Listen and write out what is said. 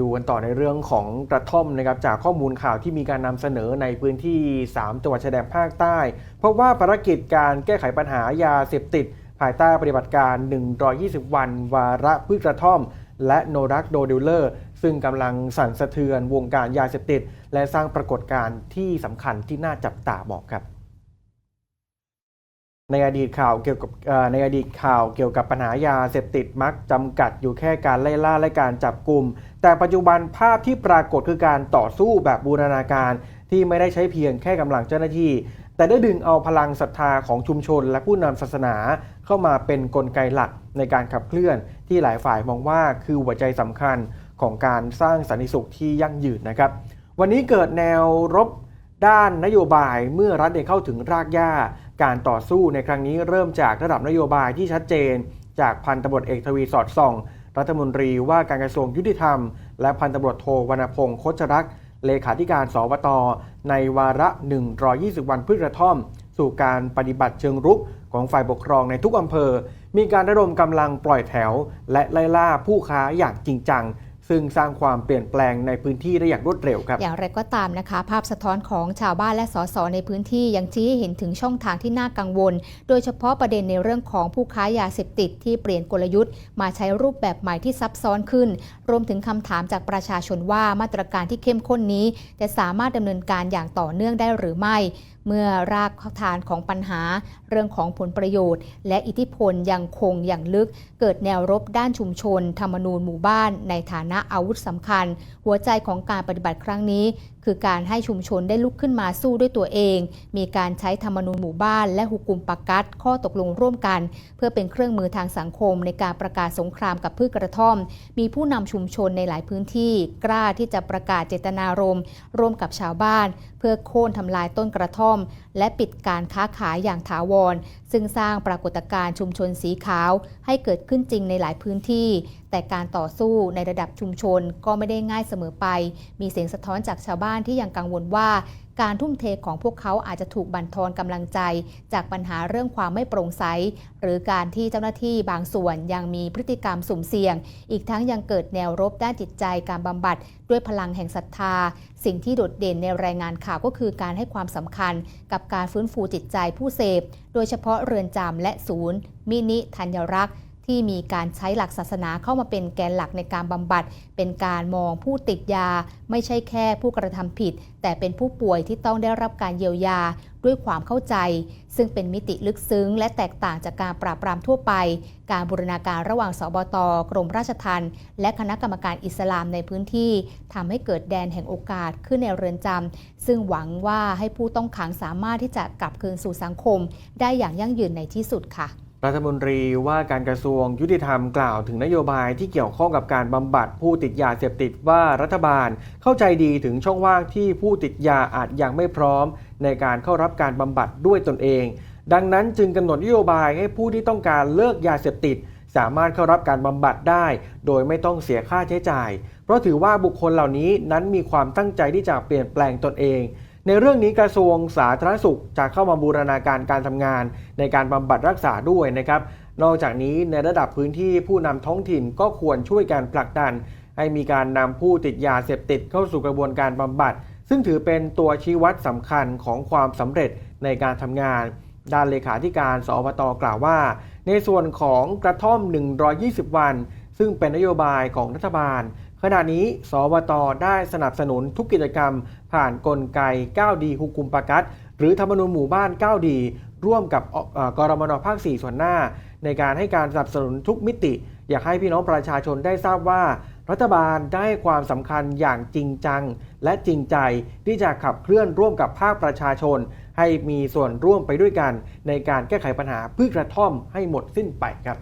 ดูกันต่อในเรื่องของกระท่อมนะครับจากข้อมูลข่าวที่มีการนำเสนอในพื้นที่ 3 จังหวัดชายแดนภาคใต้ เพราะว่าภารกิจการแก้ไขปัญหายาเสพติด ภายใต้ปฏิบัติการ 120 วัน วาระพืชกระท่อม และโนรักโดเดลเลอร์ ซึ่งกำลังสั่นสะเทือนวงการยาเสพติด และสร้างปรากฏการณ์ที่สำคัญที่น่าจับตามองครับ ในอดีตข่าวเกี่ยวกับในอดีตข่าวเกี่ยวกับปัญหายาเสพติดมักจำกัดอยู่แค่การไล่ล่าและการจับกลุ่ม แต่ปัจจุบันภาพที่ปรากฏคือการต่อสู้แบบบูรณาการ ที่ไม่ได้ใช้เพียงแค่กำลังเจ้าหน้าที่ แต่ได้ดึงเอาพลังศรัทธาของชุมชน และผู้นำศาสนาเข้ามาเป็นนกลไกหลักในการขับเคลื่อน ที่หลายฝ่ายมองว่าคือหัวใจสำคัญของการสร้างสันติสุขที่ยั่งยืนนะครับ วันนี้เกิดแนวรบด้านนโยบายเมื่อรัฐได้เข้าถึงรากหญ้า การต่อสู้ในครั้งนี้เริ่มจากระดับนโยบายที่ชัดเจน จากพันตำรวจเอกทวีสอดส่อง รัฐมนตรีว่าการกระทรวงยุติธรรม และพันตำรวจโทวรรณพงศ์โคชรักษ์เลขาธิการสวตในวาระ 120 วันพืชกระท่อม สู่การปฏิบัติเชิงรุกของฝ่ายปกครองในทุกอำเภอ มีการระดมกำลังปล่อยแถว และไล่ล่าผู้ค้าอย่างจริงจัง ซึ่งสร้างความเปลี่ยนแปลงในพื้นที่ได้อย่างรวดเร็วครับ อย่างไรก็ตามนะคะ ภาพสะท้อนของชาวบ้านและสสในพื้นที่ยังชี้ให้เห็นถึงช่องทางที่น่ากังวล โดยเฉพาะประเด็นในเรื่องของผู้ค้ายาเสพติดที่เปลี่ยนกลยุทธ์ มาใช้รูปแบบใหม่ที่ซับซ้อนขึ้น รวมถึงคำถามจากประชาชนว่ามาตรการที่เข้มข้นนี้ จะสามารถดำเนินการอย่างต่อเนื่องได้หรือไม่ เมื่อรากฐานของปัญหา เรื่องของผลประโยชน์ และอิทธิพลยังคงอย่างลึก เกิดแนวรบด้านชุมชน ธรรมนูญหมู่บ้านในฐานะอาวุธสำคัญ หัวใจของการปฏิบัติครั้งนี้ คือการให้ชุมชนได้ลุกขึ้นมาสู้ด้วยตัวเอง มีการใช้ธรรมนูญหมู่บ้าน และหุกุมปักกัดข้อตกลงร่วมกัน เพื่อเป็นเครื่องมือทางสังคม ในการประกาศสงครามกับพืชกระท่อม มีผู้นำชุมชนในหลายพื้นที่ กล้าที่จะประกาศเจตนารมณ์ร่วมกับชาวบ้าน เพื่อโค่นทำลายต้นกระท่อม และปิดการค้าขายอย่างถาวร ซึ่งสร้างปรากฏการณ์ชุมชนสีขาว ให้เกิดขึ้นจริงในหลายพื้นที่ แต่การต่อสู้ในระดับชุมชนก็ไม่ได้ง่ายเสมอไป มีเสียงสะท้อนจากชาวบ้านที่ยังกังวลว่า การทุ่มเทของพวกเขาอาจจะถูกบั่นทอนกำลังใจ จากปัญหาเรื่องความไม่โปร่งใส หรือการที่เจ้าหน้าที่บางส่วนยังมีพฤติกรรมสุ่มเสี่ยง อีกทั้งยังเกิดแนวรบด้านจิตใจการบำบัด ด้วยพลังแห่งศรัทธา สิ่งที่โดดเด่นในรายงานข่าวก็คือการให้ความสำคัญ กับการฟื้นฟูจิตใจผู้เสพ โดยเฉพาะเรือนจำและศูนย์ มินิธัญรักษ์ ที่มีการใช้หลักศาสนาเข้ามาเป็นแกนหลักในการบำบัด เป็นการมองผู้ติดยา ไม่ใช่แค่ผู้กระทำผิด แต่เป็นผู้ป่วยที่ต้องได้รับการเยียวยาด้วยความเข้าใจ ซึ่งเป็นมิติลึกซึ้ง และแตกต่างจากการปราบปรามทั่วไป การบูรณาการระหว่างสบตกรมราชทัณฑ์และคณะกรรมการอิสลามในพื้นที่ทำให้เกิดแดนแห่งโอกาสขึ้นในเรือนจำซึ่งหวังว่าให้ผู้ต้องขังสามารถที่จะกลับคืนสู่สังคม ได้อย่างยั่งยืนในที่สุดค่ะ รัฐมนตรีว่าการกระทรวงยุติธรรมกล่าวถึงนโยบายที่เกี่ยวข้องกับการบำบัดผู้ติดยาเสพติดว่ารัฐบาลเข้าใจดีถึงช่องว่างที่ผู้ติดยาอาจยังไม่พร้อม ในการเข้ารับการบำบัดด้วยตนเอง ดังนั้นจึงกำหนดนโยบายให้ผู้ที่ต้องการเลิกยาเสพติด สามารถเข้ารับการบำบัดได้ โดยไม่ต้องเสียค่าใช้จ่าย เพราะถือว่าบุคคลเหล่านี้นั้นมีความตั้งใจที่จะเปลี่ยนแปลงตนเอง ในเรื่องนี้กระทรวงสาธารณสุขจะเข้ามาบูรณาการการทำงาน ในการบำบัดรักษาด้วยนะครับ นอกจากนี้ในระดับพื้นที่ผู้นำท้องถิ่นก็ควรช่วยการผลักดัน ให้มีการนำผู้ติดยาเสพติดเข้าสู่กระบวนการบำบัด ซึ่งถือเป็นตัวชี้วัดสำคัญของความสำเร็จในการทำงาน ด้านเลขาธิการสอบตกล่าวว่า ในส่วนของกระท่อม 120 วัน ซึ่งเป็นนโยบายของรัฐบาล ขณะนี้ สวตได้สนับสนุนทุกกิจกรรม ผ่านนกลไก 9D ฮุกุมปากัดหรือธรรมนูญหมู่บ้าน 9D ร่วมกับกรมนภาค 4 ส่วนหน้า ในการให้การสนับสนุนทุกมิติ อยากให้พี่น้องประชาชนได้ทราบว่า รัฐบาลได้ความสำคัญอย่างจริงจัง และจริงใจที่จะขับเคลื่อนร่วมกับภาคประชาชน ให้มีส่วนร่วมไปด้วยกัน ในการแก้ไขปัญหาพืชกระท่อมให้หมดสิ้นไปครับ